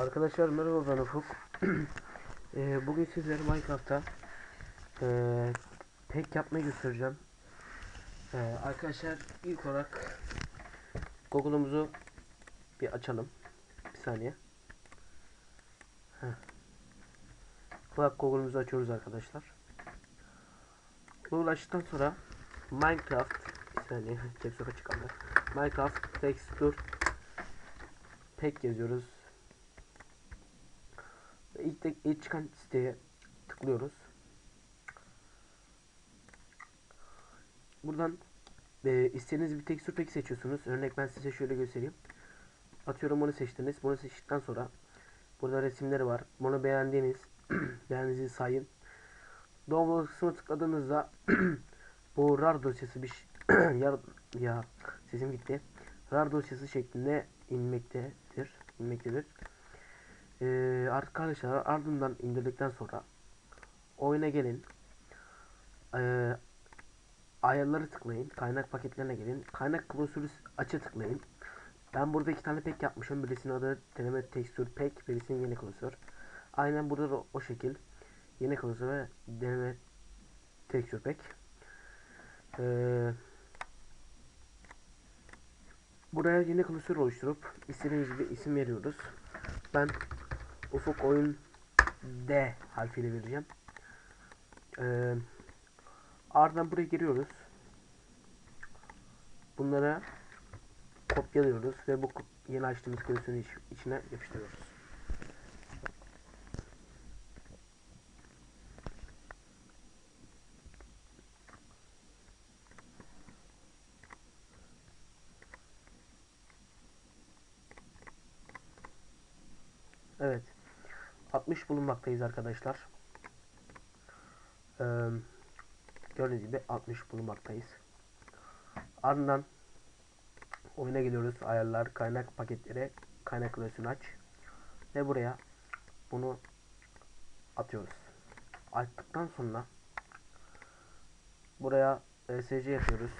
Arkadaşlar merhaba ben Ufuk. Eee, bugün sizlere Minecraft'ta eee pek yapmayı göstereceğim. Eee, arkadaşlar ilk olarak Google'umuzu bir açalım. Bir saniye. Heh. Bak Google'umuzu açıyoruz arkadaşlar. Google açtıktan sonra Minecraft bir saniye caps lock açık kaldı. Minecraft texture pek yazıyoruz. Ve ilk, çıkan siteye tıklıyoruz. Buradan e, istediğiniz bir tekstür peki seçiyorsunuz. Örnek ben size şöyle göstereyim. Atıyorum bunu seçtiniz. Bunu seçtikten sonra burada resimleri var. Bunu beğendiğiniz beğendiğinizi sayın. Download kısmına tıkladığınızda bu RAR dosyası bir ya, ya sesim gitti. RAR dosyası şeklinde inmektedir. inmektedir. Ee, arkadaşlar ardından indirdikten sonra oyuna gelin. Ee, ayarları tıklayın. Kaynak paketlerine gelin. Kaynak klasörü açı tıklayın. Ben burada iki tane pek yapmışım. Birisinin adı deneme tekstür pek, birisinin yeni klasör. Aynen burada da o şekil. Yeni klasör ve deneme tekstür pek. Ee, buraya yeni klasör oluşturup istediğimiz gibi isim veriyoruz. Ben Ufuk oyun D harfiyle vereceğim. Ee, ardından buraya giriyoruz. Bunlara kopyalıyoruz ve bu yeni açtığımız klasörün iç- içine yapıştırıyoruz. Evet. 60 bulunmaktayız arkadaşlar. Ee, gördüğünüz gibi 60 bulunmaktayız. Ardından oyuna geliyoruz. Ayarlar, kaynak paketleri, kaynak klasörünü aç. Ve buraya bunu atıyoruz. Attıktan sonra buraya ESC yapıyoruz.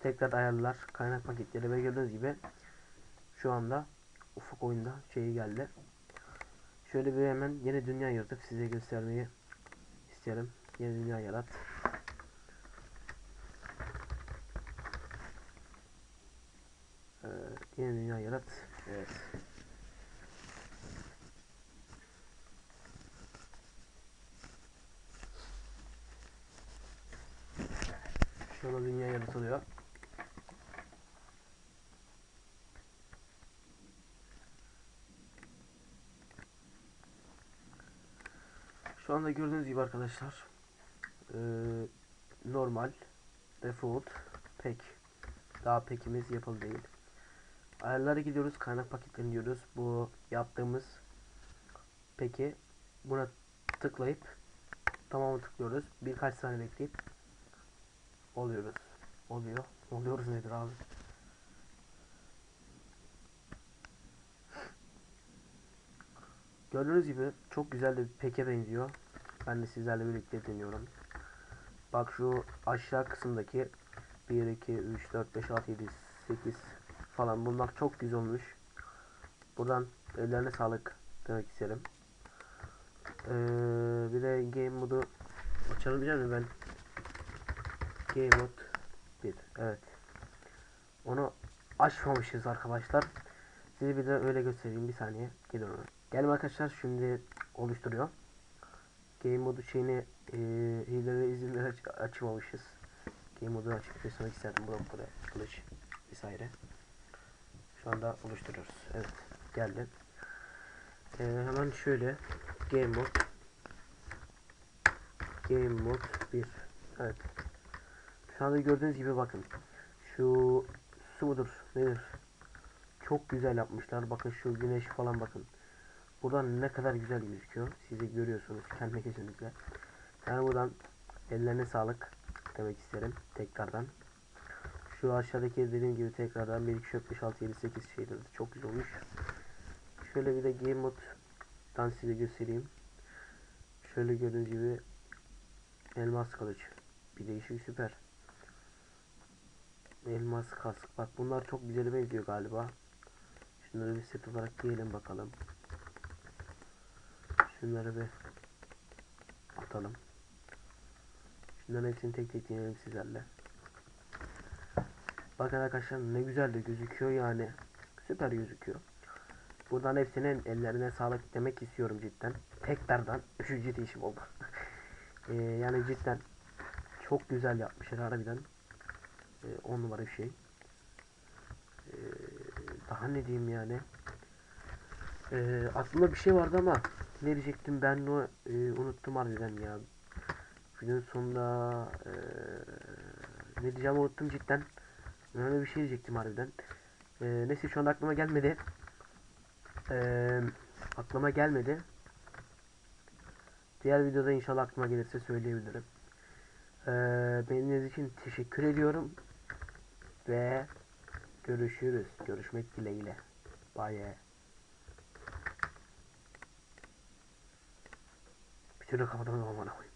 Tekrar ayarlar, kaynak paketleri ve gördüğünüz gibi şu anda ufuk oyunda şeyi geldi. Şöyle bir hemen yeni dünya yaratıp size göstermeyi isterim. Yeni dünya yarat. Ee, yeni dünya yarat. Evet. Anda dünya yaratılıyor. Şu anda gördüğünüz gibi arkadaşlar eee, normal default pek daha pekimiz yapılı değil. Ayarlara gidiyoruz kaynak paketlerini diyoruz. Bu yaptığımız peki buna tıklayıp tamamı tıklıyoruz. Birkaç saniye bekleyip oluyoruz. Oluyor. Oluyoruz nedir abi? Gördüğünüz gibi çok güzel de bir peke benziyor. Ben de sizlerle birlikte deniyorum. Bak şu aşağı kısımdaki 1, 2, 3, 4, 5, 6, 7, 8 falan bunlar çok güzel olmuş. Buradan ellerine sağlık demek isterim. Ee, bir de game modu açalım mi ben? Game mod 1 evet. Onu açmamışız arkadaşlar. Size bir de öyle göstereyim bir saniye. Geliyorum. Gelin arkadaşlar şimdi oluşturuyor. Game modu şeyini e, hileleri izinleri aç açmamışız. Game modu açıp göstermek istedim. Blok buraya kılıç vesaire. Şu anda oluşturuyoruz. Evet geldi. E, hemen şöyle game mod game mod 1 evet şu anda gördüğünüz gibi bakın şu su mudur nedir çok güzel yapmışlar bakın şu güneş falan bakın Buradan ne kadar güzel gözüküyor. Sizi görüyorsunuz kendi gözünüzle. Yani buradan ellerine sağlık demek isterim tekrardan. Şu aşağıdaki dediğim gibi tekrardan 1 2 3 4 5 6 7 8 şeyler çok güzel olmuş. Şöyle bir de game moddan size göstereyim. Şöyle gördüğünüz gibi elmas kılıç. Bir değişik süper. Elmas kask. Bak bunlar çok güzel benziyor galiba. Şunları bir set olarak giyelim bakalım. Şunları bir atalım. Şunların hepsini tek tek deneyelim sizlerle. Bakın arkadaşlar ne güzel de gözüküyor yani. Süper gözüküyor. Buradan hepsinin ellerine sağlık demek istiyorum cidden. Tekrardan üçüncü değişim oldu. Ee, yani cidden çok güzel yapmışlar harbiden. 10 numara bir şey. Ee, daha ne diyeyim yani. Ee, aklımda bir şey vardı ama ne diyecektim ben o e, unuttum harbiden ya. Videonun sonunda e, ne diyeceğimi unuttum cidden. Öyle bir şey diyecektim harbiden. E, neyse şu anda aklıma gelmedi. E, aklıma gelmedi. Diğer videoda inşallah aklıma gelirse söyleyebilirim. E, benim için teşekkür ediyorum. Ve görüşürüz. Görüşmek dileğiyle. Bye. yo nos vamos a tomar una